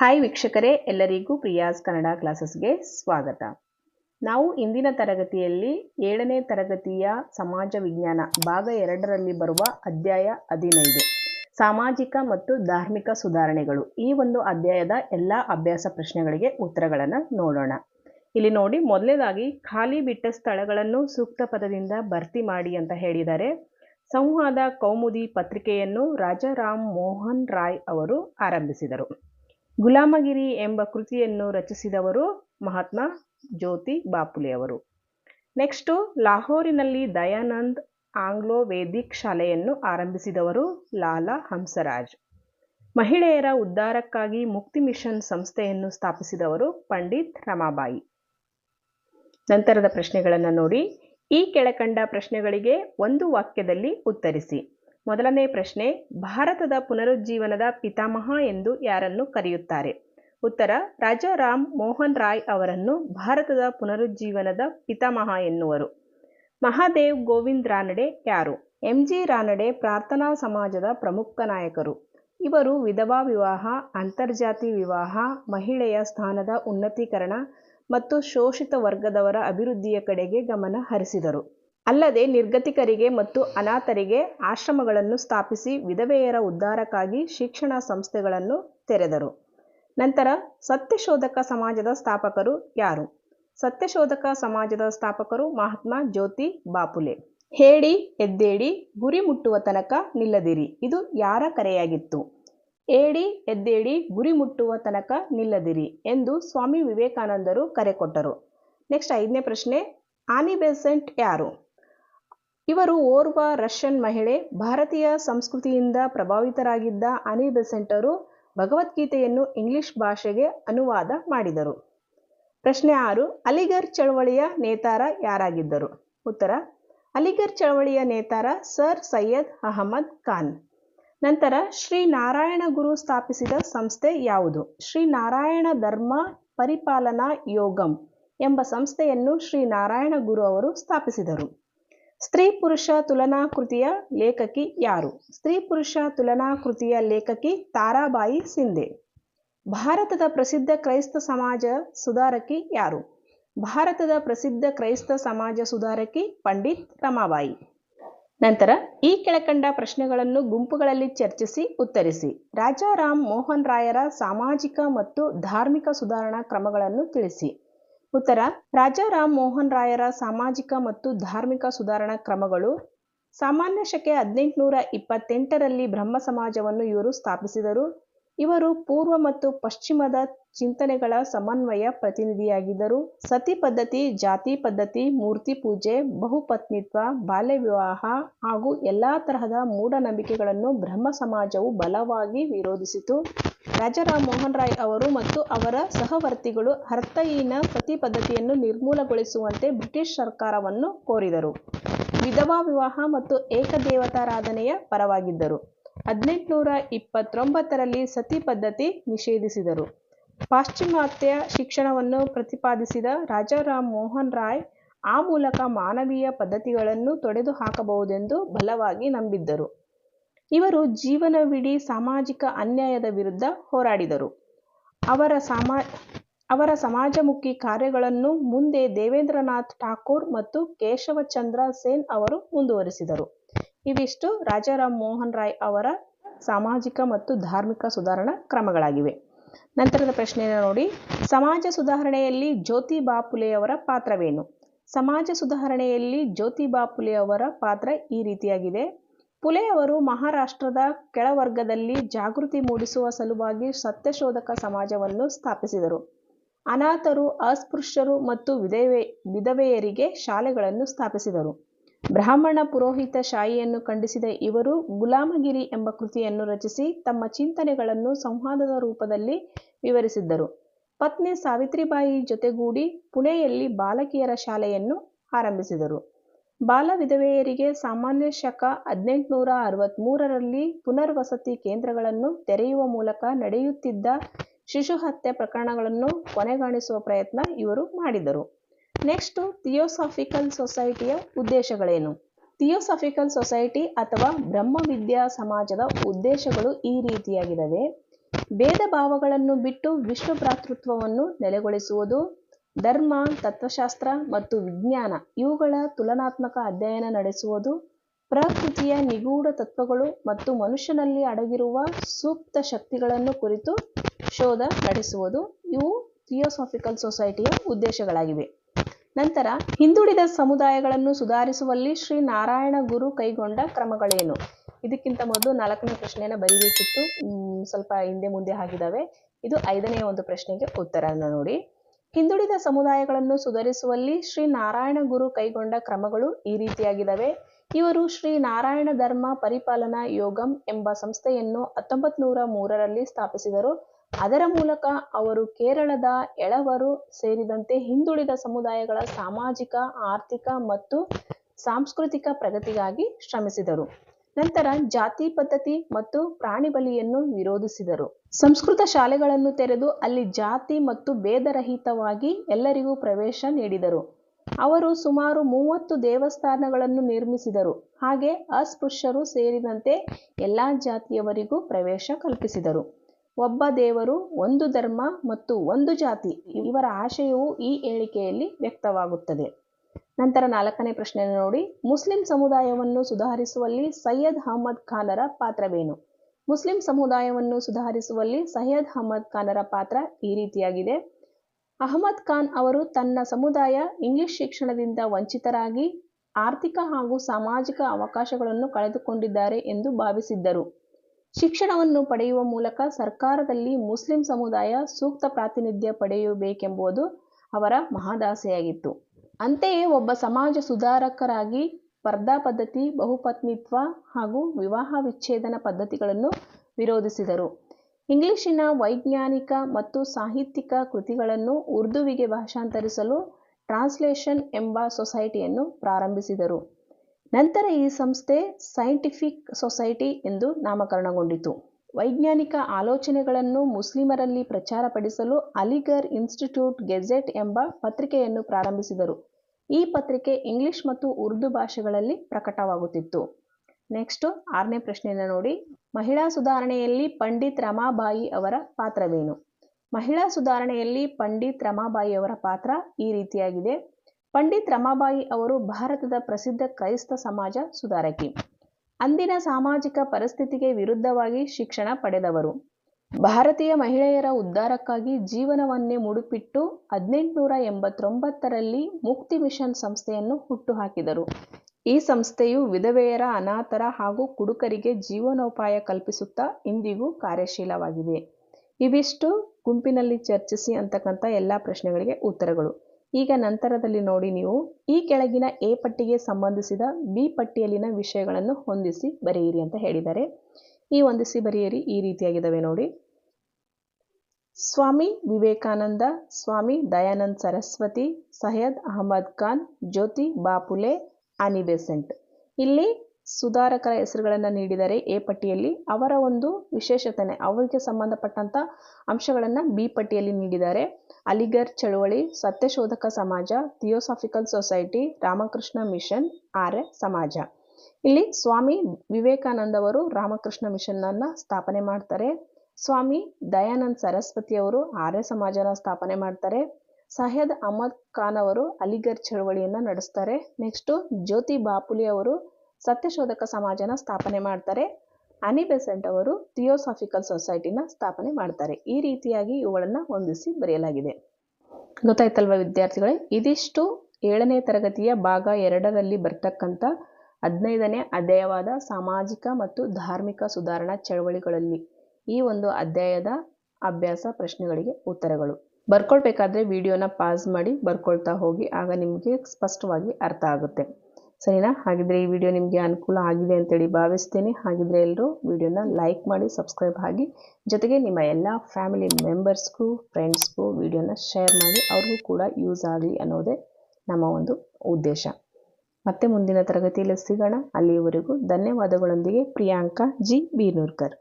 Hi ವೀಕ್ಷಕರೇ, ಎಲ್ಲರಿಗೂ ಪ್ರಿಯಾಸ್ ಕನ್ನಡ ಕ್ಲಾಸಸ್ಗೆ ಸ್ವಾಗತ. ನಾವು ಇಂದಿನ ತರಗತಿಯಲ್ಲಿ ಏಳನೇ ತರಗತಿಯ ಸಮಾಜ ವಿಜ್ಞಾನ ಭಾಗ ಎರಡರಲ್ಲಿ ಬರುವ ಅಧ್ಯಾಯ ಹದಿನೈದು, ಸಾಮಾಜಿಕ ಮತ್ತು ಧಾರ್ಮಿಕ ಸುಧಾರಣೆಗಳು. ಈ ಒಂದು ಅಧ್ಯಾಯದ ಎಲ್ಲ ಅಭ್ಯಾಸ ಪ್ರಶ್ನೆಗಳಿಗೆ ಉತ್ತರಗಳನ್ನು ನೋಡೋಣ. ಇಲ್ಲಿ ನೋಡಿ, ಮೊದಲನೇದಾಗಿ ಖಾಲಿ ಬಿಟ್ಟ ಸ್ಥಳಗಳನ್ನು ಸೂಕ್ತ ಪದದಿಂದ ಭರ್ತಿ ಮಾಡಿ ಅಂತ ಹೇಳಿದ್ದಾರೆ ಸಂವಾದ ಕೌಮುದಿ ಪತ್ರಿಕೆಯನ್ನು ರಾಜಾರಾಮ್ ಮೋಹನ್ ರಾಯ್ ಅವರು ಆರಂಭಿಸಿದರು. ಗುಲಾಮಗಿರಿ ಎಂಬ ಕೃತಿಯನ್ನು ರಚಿಸಿದವರು ಮಹಾತ್ಮ ಜ್ಯೋತಿ ಬಾಪುಲೆ ಅವರು. ನೆಕ್ಸ್ಟು ಲಾಹೋರಿನಲ್ಲಿ ದಯಾನಂದ್ ಆಂಗ್ಲೋ ವೇದಿಕ್ ಶಾಲೆಯನ್ನು ಆರಂಭಿಸಿದವರು ಲಾಲಾ ಹಂಸರಾಜ್. ಮಹಿಳೆಯರ ಉದ್ಧಾರಕ್ಕಾಗಿ ಮುಕ್ತಿ ಮಿಷನ್ ಸಂಸ್ಥೆಯನ್ನು ಸ್ಥಾಪಿಸಿದವರು ಪಂಡಿತ್ ರಮಾಬಾಯಿ. ನಂತರದ ಪ್ರಶ್ನೆಗಳನ್ನು ನೋಡಿ, ಈ ಕೆಳಕಂಡ ಪ್ರಶ್ನೆಗಳಿಗೆ ಒಂದು ವಾಕ್ಯದಲ್ಲಿ ಉತ್ತರಿಸಿ. ಮೊದಲನೇ ಪ್ರಶ್ನೆ, ಭಾರತದ ಪುನರುಜ್ಜೀವನದ ಪಿತಾಮಹ ಎಂದು ಯಾರನ್ನು ಕರೆಯುತ್ತಾರೆ? ಉತ್ತರ ರಾಜಾರಾಮ್ ಮೋಹನ್ ರಾಯ್ ಅವರನ್ನು ಭಾರತದ ಪುನರುಜ್ಜೀವನದ ಪಿತಾಮಹ ಎನ್ನುವರು. ಮಹಾದೇವ್ ಗೋವಿಂದ್ ರಾನಡೆ ಯಾರು? ಎಂ. ಜಿ. ರಾನಡೆ ಪ್ರಾರ್ಥನಾ ಸಮಾಜದ ಪ್ರಮುಖ ನಾಯಕರು. ಇವರು ವಿಧವಾ ವಿವಾಹ, ಅಂತರ್ಜಾತಿ ವಿವಾಹ, ಮಹಿಳೆಯ ಸ್ಥಾನದ ಉನ್ನತೀಕರಣ ಮತ್ತು ಶೋಷಿತ ವರ್ಗದವರ ಅಭಿವೃದ್ಧಿಯ ಕಡೆಗೆ ಗಮನ ಹರಿಸಿದರು. ಅಲ್ಲದೆ ನಿರ್ಗತಿಕರಿಗೆ ಮತ್ತು ಅನಾಥರಿಗೆ ಆಶ್ರಮಗಳನ್ನು ಸ್ಥಾಪಿಸಿ ವಿಧವೆಯರ ಉದ್ಧಾರಕ್ಕಾಗಿ ಶಿಕ್ಷಣ ಸಂಸ್ಥೆಗಳನ್ನು ತೆರೆದರು. ನಂತರ ಸತ್ಯಶೋಧಕ ಸಮಾಜದ ಸ್ಥಾಪಕರು ಯಾರು? ಸತ್ಯಶೋಧಕ ಸಮಾಜದ ಸ್ಥಾಪಕರು ಮಹಾತ್ಮ ಜ್ಯೋತಿ ಬಾಪುಲೆ. ಹೇಳಿ, ಎದ್ದೇಳಿ, ಗುರಿ ಮುಟ್ಟುವ ತನಕ ನಿಲ್ಲದಿರಿ. ಇದು ಯಾರ ಕರೆಯಾಗಿತ್ತು? ಏಡಿ ಎದ್ದೇಳಿ, ಗುರಿ ಮುಟ್ಟುವ ತನಕ ನಿಲ್ಲದಿರಿ ಎಂದು ಸ್ವಾಮಿ ವಿವೇಕಾನಂದರು ಕರೆ ಕೊಟ್ಟರು. ನೆಕ್ಸ್ಟ್ ಐದನೇ ಪ್ರಶ್ನೆ ಆನಿ ಬೆಸೆಂಟ್ ಯಾರು? ಇವರು ಓರ್ವ ರಷ್ಯನ್ ಮಹಿಳೆ, ಭಾರತೀಯ ಸಂಸ್ಕೃತಿಯಿಂದ ಪ್ರಭಾವಿತರಾಗಿದ್ದ ಅನಿ ಬೆಸೆಂಟರು ಭಗವದ್ಗೀತೆಯನ್ನು ಇಂಗ್ಲಿಷ್ ಭಾಷೆಗೆ ಅನುವಾದ ಮಾಡಿದರು. ಪ್ರಶ್ನೆ ಆರು, ಅಲಿಗರ್ ಚಳವಳಿಯ ನೇತಾರ ಯಾರಾಗಿದ್ದರು? ಉತ್ತರ, ಅಲಿಗರ್ ಚಳವಳಿಯ ನೇತಾರ ಸರ್ ಸೈಯದ್ ಅಹಮದ್ ಖಾನ್. ನಂತರ, ಶ್ರೀ ನಾರಾಯಣ ಗುರು ಸ್ಥಾಪಿಸಿದ ಸಂಸ್ಥೆ ಯಾವುದು? ಶ್ರೀ ನಾರಾಯಣ ಧರ್ಮ ಪರಿಪಾಲನಾ ಯೋಗಂ ಎಂಬ ಸಂಸ್ಥೆಯನ್ನು ಶ್ರೀ ನಾರಾಯಣ ಗುರು ಅವರು ಸ್ಥಾಪಿಸಿದರು. ಸ್ತ್ರೀ ಪುರುಷ ತುಲನಾ ಕೃತಿಯ ಲೇಖಕಿ ಯಾರು? ಸ್ತ್ರೀ ಪುರುಷ ತುಲನಾ ಕೃತಿಯ ಲೇಖಕಿ ತಾರಾಬಾಯಿ ಸಿಂಧೆ. ಭಾರತದ ಪ್ರಸಿದ್ಧ ಕ್ರೈಸ್ತ ಸಮಾಜ ಸುಧಾರಕಿ ಯಾರು? ಭಾರತದ ಪ್ರಸಿದ್ಧ ಕ್ರೈಸ್ತ ಸಮಾಜ ಸುಧಾರಕಿ ಪಂಡಿತ್ ರಮಾಬಾಯಿ. ನಂತರ ಈ ಕೆಳಕಂಡ ಪ್ರಶ್ನೆಗಳನ್ನು ಗುಂಪುಗಳಲ್ಲಿ ಚರ್ಚಿಸಿ ಉತ್ತರಿಸಿ. ರಾಜಾರಾಮ್ ಮೋಹನ್ ರಾಯರ ಸಾಮಾಜಿಕ ಮತ್ತು ಧಾರ್ಮಿಕ ಸುಧಾರಣಾ ಕ್ರಮಗಳನ್ನು ತಿಳಿಸಿ. ಉತ್ತರ ರಾಜಾರಾಮ್ ಮೋಹನ್ ರಾಯರ ಸಾಮಾಜಿಕ ಮತ್ತು ಧಾರ್ಮಿಕ ಸುಧಾರಣಾ ಕ್ರಮಗಳು. ಸಾಮಾನ್ಯ ಶಕೆ ಹದಿನೆಂಟುನೂರ ಇಪ್ಪತ್ತೆಂಟರಲ್ಲಿ ಬ್ರಹ್ಮ ಸಮಾಜವನ್ನು ಇವರು ಸ್ಥಾಪಿಸಿದರು. ಇವರು ಪೂರ್ವ ಮತ್ತು ಪಶ್ಚಿಮದ ಚಿಂತನೆಗಳ ಸಮನ್ವಯ ಪ್ರತಿನಿಧಿಯಾಗಿದ್ದರು. ಸತಿ ಪದ್ಧತಿ, ಜಾತಿ ಪದ್ಧತಿ, ಮೂರ್ತಿ ಪೂಜೆ, ಬಹುಪತ್ನಿತ್ವ, ಬಾಲ್ಯ ವಿವಾಹ ಹಾಗೂ ಎಲ್ಲ ತರಹದ ಮೂಢನಂಬಿಕೆಗಳನ್ನು ಬ್ರಹ್ಮ ಸಮಾಜವು ಬಲವಾಗಿ ವಿರೋಧಿಸಿತು. ರಾಜಾರಾಮ್ ಮೋಹನ್ ರಾಯ್ ಅವರು ಮತ್ತು ಅವರ ಸಹವರ್ತಿಗಳು ಅರ್ಥಹೀನ ಸತಿ ಪದ್ಧತಿಯನ್ನು ನಿರ್ಮೂಲಗೊಳಿಸುವಂತೆ ಬ್ರಿಟಿಷ್ ಸರ್ಕಾರವನ್ನು ಕೋರಿದರು. ವಿಧವಾ ವಿವಾಹ ಮತ್ತು ಏಕದೇವತಾರಾಧನೆಯ ಪರವಾಗಿದ್ದರು. ಹದಿನೆಂಟುನೂರ ಇಪ್ಪತ್ತೊಂಬತ್ತರಲ್ಲಿ ಸತಿ ಪದ್ಧತಿ ನಿಷೇಧಿಸಿದರು. ಪಾಶ್ಚಿಮಾತ್ಯ ಶಿಕ್ಷಣವನ್ನು ಪ್ರತಿಪಾದಿಸಿದ ರಾಜಾರಾಮ್ ಮೋಹನ್ ರಾಯ್ ಆ ಮೂಲಕ ಮಾನವೀಯ ಪದ್ಧತಿಗಳನ್ನು ತೊಡೆದು ಹಾಕಬಹುದೆಂದು ಬಲವಾಗಿ ನಂಬಿದ್ದರು. ಇವರು ಜೀವನವಿಡೀ ಸಾಮಾಜಿಕ ಅನ್ಯಾಯದ ವಿರುದ್ಧ ಹೋರಾಡಿದರು. ಅವರ ಸಮಾ, ಅವರ ಸಮಾಜಮುಖಿ ಕಾರ್ಯಗಳನ್ನು ಮುಂದೆ ದೇವೇಂದ್ರನಾಥ್ ಠಾಕೂರ್ ಮತ್ತು ಕೇಶವಚಂದ್ರ ಸೇನ್ ಅವರು ಮುಂದುವರಿಸಿದರು. ಇವಿಷ್ಟು ರಾಜಾರಾಮ್ ಮೋಹನ್ ರಾಯ್ ಅವರ ಸಾಮಾಜಿಕ ಮತ್ತು ಧಾರ್ಮಿಕ ಸುಧಾರಣಾ ಕ್ರಮಗಳಾಗಿವೆ. ನಂತರದ ಪ್ರಶ್ನೆಯನ್ನು ನೋಡಿ. ಸಮಾಜ ಸುಧಾರಣೆಯಲ್ಲಿ ಜ್ಯೋತಿ ಬಾಪುಲೆಯವರ ಪಾತ್ರವೇನು? ಸಮಾಜ ಸುಧಾರಣೆಯಲ್ಲಿ ಜ್ಯೋತಿ ಬಾಪುಲೆಯವರ ಪಾತ್ರ ಈ ರೀತಿಯಾಗಿದೆ. ಪುಲೆ ಅವರು ಮಹಾರಾಷ್ಟ್ರದ ಕೆಳವರ್ಗದಲ್ಲಿ ಜಾಗೃತಿ ಮೂಡಿಸುವ ಸಲುವಾಗಿ ಸತ್ಯಶೋಧಕ ಸಮಾಜವನ್ನು ಸ್ಥಾಪಿಸಿದರು. ಅನಾಥರು, ಅಸ್ಪೃಶ್ಯರು ಮತ್ತು ವಿಧವೆ, ವಿಧವೆಯರಿಗೆ ಶಾಲೆಗಳನ್ನು ಸ್ಥಾಪಿಸಿದರು. ಬ್ರಾಹ್ಮಣ ಪುರೋಹಿತ ಶಾಹಿಯನ್ನು ಖಂಡಿಸಿದ ಇವರು ಗುಲಾಮಗಿರಿ ಎಂಬ ಕೃತಿಯನ್ನು ರಚಿಸಿ ತಮ್ಮ ಚಿಂತನೆಗಳನ್ನು ಸಂವಾದದ ರೂಪದಲ್ಲಿ ವಿವರಿಸಿದ್ದರು. ಪತ್ನಿ ಸಾವಿತ್ರಿಬಾಯಿ ಜೊತೆಗೂಡಿ ಪುಣೆಯಲ್ಲಿ ಬಾಲಕಿಯರ ಶಾಲೆಯನ್ನು ಆರಂಭಿಸಿದರು. ಬಾಲ ವಿಧವೆಯರಿಗೆ ಸಾಮಾನ್ಯ ಶಕ ಹದಿನೆಂಟುನೂರ ಅರವತ್ತ್ಮೂರರಲ್ಲಿ ಪುನರ್ವಸತಿ ಕೇಂದ್ರಗಳನ್ನು ತೆರೆಯುವ ಮೂಲಕ ನಡೆಯುತ್ತಿದ್ದ ಶಿಶು ಹತ್ಯೆ ಪ್ರಕರಣಗಳನ್ನು ಕೊನೆಗಾಣಿಸುವ ಪ್ರಯತ್ನ ಇವರು ಮಾಡಿದರು. ನೆಕ್ಸ್ಟು ಥಿಯೋಸಾಫಿಕಲ್ ಸೊಸೈಟಿಯ ಉದ್ದೇಶಗಳೇನು? ಥಿಯೋಸಾಫಿಕಲ್ ಸೊಸೈಟಿ ಅಥವಾ ಬ್ರಹ್ಮವಿದ್ಯಾ ಸಮಾಜದ ಉದ್ದೇಶಗಳು ಈ ರೀತಿಯಾಗಿದ್ದಾವೆ. ಭೇದ ಭಾವಗಳನ್ನು ಬಿಟ್ಟು ವಿಶ್ವ ಭ್ರಾತೃತ್ವವನ್ನು ನೆಲೆಗೊಳಿಸುವುದು, ಧರ್ಮ, ತತ್ವಶಾಸ್ತ್ರ ಮತ್ತು ವಿಜ್ಞಾನ ಇವುಗಳ ತುಲನಾತ್ಮಕ ಅಧ್ಯಯನ ನಡೆಸುವುದು, ಪ್ರಕೃತಿಯ ನಿಗೂಢ ತತ್ವಗಳು ಮತ್ತು ಮನುಷ್ಯನಲ್ಲಿ ಅಡಗಿರುವ ಸೂಕ್ತ ಶಕ್ತಿಗಳನ್ನು ಕುರಿತು ಶೋಧ ನಡೆಸುವುದು. ಇವು ಥಿಯೋಸಾಫಿಕಲ್ ಸೊಸೈಟಿಯ ಉದ್ದೇಶಗಳಾಗಿವೆ. ನಂತರ ಹಿಂದುಳಿದ ಸಮುದಾಯಗಳನ್ನು ಸುಧಾರಿಸುವಲ್ಲಿ ಶ್ರೀ ನಾರಾಯಣ ಗುರು ಕೈಗೊಂಡ ಕ್ರಮಗಳೇನು? ಇದಕ್ಕಿಂತ ಮೊದಲು ನಾಲ್ಕನೇ ಪ್ರಶ್ನೆಯನ್ನು ಬರೀಬೇಕಿತ್ತು. ಸ್ವಲ್ಪ ಹಿಂದೆ ಮುಂದೆ ಆಗಿದ್ದಾವೆ ಇದು ಐದನೇ ಒಂದು ಪ್ರಶ್ನೆಗೆ ಉತ್ತರನ ನೋಡಿ. ಹಿಂದುಳಿದ ಸಮುದಾಯಗಳನ್ನು ಸುಧಾರಿಸುವಲ್ಲಿ ಶ್ರೀ ನಾರಾಯಣ ಗುರು ಕೈಗೊಂಡ ಕ್ರಮಗಳು ಈ ರೀತಿಯಾಗಿದ್ದಾವೆ ಇವರು ಶ್ರೀ ನಾರಾಯಣ ಧರ್ಮ ಪರಿಪಾಲನಾ ಯೋಗಂ ಎಂಬ ಸಂಸ್ಥೆಯನ್ನು ಹತ್ತೊಂಬತ್ ನೂರ ಮೂರರಲ್ಲಿ ಸ್ಥಾಪಿಸಿದರು. ಅದರ ಮೂಲಕ ಅವರು ಕೇರಳದ ಎಳವರು ಸೇರಿದಂತೆ ಹಿಂದುಳಿದ ಸಮುದಾಯಗಳ ಸಾಮಾಜಿಕ, ಆರ್ಥಿಕ ಮತ್ತು ಸಾಂಸ್ಕೃತಿಕ ಪ್ರಗತಿಗಾಗಿ ಶ್ರಮಿಸಿದರು. ನಂತರ ಜಾತಿ ಪದ್ಧತಿ ಮತ್ತು ಪ್ರಾಣಿ ಬಲಿಯನ್ನು ವಿರೋಧಿಸಿದರು. ಸಂಸ್ಕೃತ ಶಾಲೆಗಳನ್ನು ತೆರೆದು ಅಲ್ಲಿ ಜಾತಿ ಮತ್ತು ಭೇದರಹಿತವಾಗಿ ಎಲ್ಲರಿಗೂ ಪ್ರವೇಶ ನೀಡಿದರು. ಅವರು ಸುಮಾರು ಮೂವತ್ತು ದೇವಸ್ಥಾನಗಳನ್ನು ನಿರ್ಮಿಸಿದರು. ಹಾಗೆ ಅಸ್ಪೃಶ್ಯರು ಸೇರಿದಂತೆ ಎಲ್ಲ ಜಾತಿಯವರಿಗೂ ಪ್ರವೇಶ ಕಲ್ಪಿಸಿದರು. ಒಬ್ಬ ದೇವರು ಒಂದು ಧರ್ಮ ಮತ್ತು ಒಂದು ಜಾತಿ. ಇವರ ಆಶಯವು ಈ ಹೇಳಿಕೆಯಲ್ಲಿ ವ್ಯಕ್ತವಾಗುತ್ತದೆ. ನಂತರ ನಾಲ್ಕನೇ ಪ್ರಶ್ನೆಯನ್ನು ನೋಡಿ. ಮುಸ್ಲಿಂ ಸಮುದಾಯವನ್ನು ಸುಧಾರಿಸುವಲ್ಲಿ ಸೈಯದ್ ಅಹಮದ್ ಖಾನರ ಪಾತ್ರವೇನು? ಮುಸ್ಲಿಂ ಸಮುದಾಯವನ್ನು ಸುಧಾರಿಸುವಲ್ಲಿ ಸೈಯದ್ ಅಹಮದ್ ಖಾನರ ಪಾತ್ರ ಈ ರೀತಿಯಾಗಿದೆ. ಅಹಮದ್ ಖಾನ್ ಅವರು ತನ್ನ ಸಮುದಾಯ ಇಂಗ್ಲಿಷ್ ಶಿಕ್ಷಣದಿಂದ ವಂಚಿತರಾಗಿ ಆರ್ಥಿಕ ಹಾಗೂ ಸಾಮಾಜಿಕ ಅವಕಾಶಗಳನ್ನು ಕಳೆದುಕೊಂಡಿದ್ದಾರೆ ಎಂದು ಭಾವಿಸಿದ್ದರು. ಶಿಕ್ಷಣವನ್ನು ಪಡೆಯುವ ಮೂಲಕ ಸರ್ಕಾರದಲ್ಲಿ ಮುಸ್ಲಿಂ ಸಮುದಾಯ ಸೂಕ್ತ ಪ್ರಾತಿನಿಧ್ಯ ಪಡೆಯಬೇಕೆಂಬುದು ಅವರ ಮಹದಾಸೆಯಾಗಿತ್ತು. ಅಂತೆಯೇ ಒಬ್ಬ ಸಮಾಜ ಸುಧಾರಕರಾಗಿ ಸ್ಪರ್ಧಾ ಪದ್ಧತಿ, ಬಹುಪತ್ನಿತ್ವ ಹಾಗೂ ವಿವಾಹ ವಿಚ್ಛೇದನ ಪದ್ಧತಿಗಳನ್ನು ವಿರೋಧಿಸಿದರು. ಇಂಗ್ಲಿಶಿನ ವೈಜ್ಞಾನಿಕ ಮತ್ತು ಸಾಹಿತ್ಯಿಕ ಕೃತಿಗಳನ್ನು ಉರ್ದುವಿಗೆ ಭಾಷಾಂತರಿಸಲು ಟ್ರಾನ್ಸ್ಲೇಷನ್ ಎಂಬ ಸೊಸೈಟಿಯನ್ನು ಪ್ರಾರಂಭಿಸಿದರು. ನಂತರ ಈ ಸಂಸ್ಥೆ ಸೈಂಟಿಫಿಕ್ ಸೊಸೈಟಿ ಎಂದು ನಾಮಕರಣಗೊಂಡಿತು. ವೈಜ್ಞಾನಿಕ ಆಲೋಚನೆಗಳನ್ನು ಮುಸ್ಲಿಮರಲ್ಲಿ ಪ್ರಚಾರಪಡಿಸಲು ಅಲಿಗರ್ ಇನ್ಸ್ಟಿಟ್ಯೂಟ್ ಗೆಜೆಟ್ ಎಂಬ ಪತ್ರಿಕೆಯನ್ನು ಪ್ರಾರಂಭಿಸಿದರು. ಈ ಪತ್ರಿಕೆ ಇಂಗ್ಲಿಷ್ ಮತ್ತು ಉರ್ದು ಭಾಷೆಗಳಲ್ಲಿ ಪ್ರಕಟವಾಗುತ್ತಿತ್ತು. ನೆಕ್ಸ್ಟ್ ಆರನೇ ಪ್ರಶ್ನೆಯನ್ನು ನೋಡಿ. ಮಹಿಳಾ ಸುಧಾರಣೆಯಲ್ಲಿ ಪಂಡಿತ್ ರಮಾಬಾಯಿ ಅವರ ಪಾತ್ರವೇನು? ಮಹಿಳಾ ಸುಧಾರಣೆಯಲ್ಲಿ ಪಂಡಿತ್ ರಮಾಬಾಯಿ ಅವರ ಪಾತ್ರ ಈ ರೀತಿಯಾಗಿದೆ. ಪಂಡಿತ್ ರಮಾಬಾಯಿ ಅವರು ಭಾರತದ ಪ್ರಸಿದ್ಧ ಕ್ರೈಸ್ತ ಸಮಾಜ ಸುಧಾರಕಿ. ಅಂದಿನ ಸಾಮಾಜಿಕ ಪರಿಸ್ಥಿತಿಗೆ ವಿರುದ್ಧವಾಗಿ ಶಿಕ್ಷಣ ಪಡೆದವರು. ಭಾರತೀಯ ಮಹಿಳೆಯರ ಉದ್ಧಾರಕ್ಕಾಗಿ ಜೀವನವನ್ನೇ ಮುಡುಪಿಟ್ಟು ಹದಿನೆಂಟುನೂರ ಎಂಬತ್ತೊಂಬತ್ತರಲ್ಲಿ ಮುಕ್ತಿ ಮಿಷನ್ ಸಂಸ್ಥೆಯನ್ನು ಹುಟ್ಟುಹಾಕಿದರು. ಈ ಸಂಸ್ಥೆಯು ವಿಧವೆಯರ ಅನಾಥರ ಹಾಗೂ ಕುಡುಕರಿಗೆ ಜೀವನೋಪಾಯ ಕಲ್ಪಿಸುತ್ತಾ ಇಂದಿಗೂ ಕಾರ್ಯಶೀಲವಾಗಿದೆ. ಇವಿಷ್ಟು ಗುಂಪಿನಲ್ಲಿ ಚರ್ಚಿಸಿ ಅಂತಕ್ಕಂಥ ಎಲ್ಲ ಪ್ರಶ್ನೆಗಳಿಗೆ ಉತ್ತರಗಳು. ಈಗ ನಂತರದಲ್ಲಿ ನೋಡಿ ನೀವು ಈ ಕೆಳಗಿನ ಎ ಪಟ್ಟಿಗೆ ಸಂಬಂಧಿಸಿದ ಬಿ ಪಟ್ಟಿಯಲ್ಲಿನ ವಿಷಯಗಳನ್ನು ಹೊಂದಿಸಿ ಬರೆಯಿರಿ ಅಂತ ಹೇಳಿದ್ದಾರೆ. ಈ ಹೊಂದಿಸಿ ಬರೆಯಿರಿ, ಈ ರೀತಿಯಾಗಿದ್ದಾವೆ ನೋಡಿ. ಸ್ವಾಮಿ ವಿವೇಕಾನಂದ, ಸ್ವಾಮಿ ದಯಾನಂದ್ ಸರಸ್ವತಿ, ಸೈಯದ್ ಅಹಮದ್ ಖಾನ್, ಜ್ಯೋತಿ ಬಾಪುಲೆ ಆನಿಬೆಸೆಂಟ್ ಇಲ್ಲಿ ಸುಧಾರಕರ ಹೆಸರುಗಳನ್ನು ನೀಡಿದರೆ ಎ ಪಟ್ಟಿಯಲ್ಲಿ ಅವರ ಒಂದು ವಿಶೇಷತೆ ಅವರಿಗೆ ಸಂಬಂಧಪಟ್ಟಂಥ ಅಂಶಗಳನ್ನು ಬಿ ಪಟ್ಟಿಯಲ್ಲಿ ನೀಡಿದ್ದಾರೆ. ಅಲಿಗರ್ ಚಳುವಳಿ, Satyashodhak Samaj, Theosophical Society, Ramakrishna Mission, Arya Samaj. ಇಲ್ಲಿ ಸ್ವಾಮಿ ವಿವೇಕಾನಂದ ಅವರು ರಾಮಕೃಷ್ಣ ಮಿಷನ್ನನ್ನು ಸ್ಥಾಪನೆ ಮಾಡ್ತಾರೆ. ಸ್ವಾಮಿ ದಯಾನಂದ್ ಸರಸ್ವತಿ ಅವರು ಆರ್ಯ ಸಮಾಜನ ಸ್ಥಾಪನೆ ಮಾಡ್ತಾರೆ. ಸಹ್ಯದ್ ಅಹಮದ್ ಖಾನ್ ಅವರು ಅಲಿಗರ್ ಚಳವಳಿಯನ್ನು ನಡೆಸ್ತಾರೆ. ನೆಕ್ಸ್ಟು ಜ್ಯೋತಿ ಬಾಪುಲಿ ಅವರು ಸತ್ಯಶೋಧಕ ಸಮಾಜನ ಸ್ಥಾಪನೆ ಮಾಡ್ತಾರೆ. ಅನಿ ಬೆಸೆಂಟ್ ಅವರು ಥಿಯೋಸಾಫಿಕಲ್ ಸೊಸೈಟಿನ ಸ್ಥಾಪನೆ ಮಾಡ್ತಾರೆ. ಈ ರೀತಿಯಾಗಿ ಇವುಗಳನ್ನು ಹೊಂದಿಸಿ ಬರೆಯಲಾಗಿದೆ. ಗೊತ್ತಾಯ್ತಲ್ವ ವಿದ್ಯಾರ್ಥಿಗಳೇ? ಇದಿಷ್ಟು ಏಳನೇ ತರಗತಿಯ ಭಾಗ ಎರಡರಲ್ಲಿ ಬರ್ತಕ್ಕಂಥ ಹದಿನೈದನೇ ಅಧ್ಯಾಯವಾದ ಸಾಮಾಜಿಕ ಮತ್ತು ಧಾರ್ಮಿಕ ಸುಧಾರಣಾ ಚಳವಳಿಗಳಲ್ಲಿ ಈ ಒಂದು ಅಧ್ಯಾಯದ ಅಭ್ಯಾಸ ಪ್ರಶ್ನೆಗಳಿಗೆ ಉತ್ತರಗಳು. ಬರ್ಕೊಳ್ಬೇಕಾದ್ರೆ ವಿಡಿಯೋನ ಪಾಸ್ ಮಾಡಿ ಬರ್ಕೊಳ್ತಾ ಹೋಗಿ, ಆಗ ನಿಮಗೆ ಸ್ಪಷ್ಟವಾಗಿ ಅರ್ಥ ಆಗುತ್ತೆ. ಸರಿನಾ? ಹಾಗಿದ್ರೆ ಈ ವಿಡಿಯೋ ನಿಮಗೆ ಅನುಕೂಲ ಆಗಿದೆ ಅಂತೇಳಿ ಭಾವಿಸ್ತೀನಿ. ಹಾಗಿದ್ರೆ ಎಲ್ಲರೂ ವಿಡಿಯೋನ ಲೈಕ್ ಮಾಡಿ, ಸಬ್ಸ್ಕ್ರೈಬ್ ಆಗಿ. ಜೊತೆಗೆ ನಿಮ್ಮ ಎಲ್ಲ ಫ್ಯಾಮಿಲಿ ಮೆಂಬರ್ಸ್ಗೂ, ಫ್ರೆಂಡ್ಸ್ಗೂ ವಿಡಿಯೋನ ಶೇರ್ ಮಾಡಿ, ಅವ್ರಿಗೂ ಕೂಡ ಯೂಸ್ ಆಗಲಿ ಅನ್ನೋದೇ ನಮ್ಮ ಒಂದು ಉದ್ದೇಶ. ಮತ್ತೆ ಮುಂದಿನ ತರಗತಿಯಲ್ಲಿ ಸಿಗೋಣ. ಅಲ್ಲಿಯವರೆಗೂ ಧನ್ಯವಾದಗಳೊಂದಿಗೆ. ಪ್ರಿಯಾಂಕಾ ಜಿ ಬೀನೂರ್ಕರ್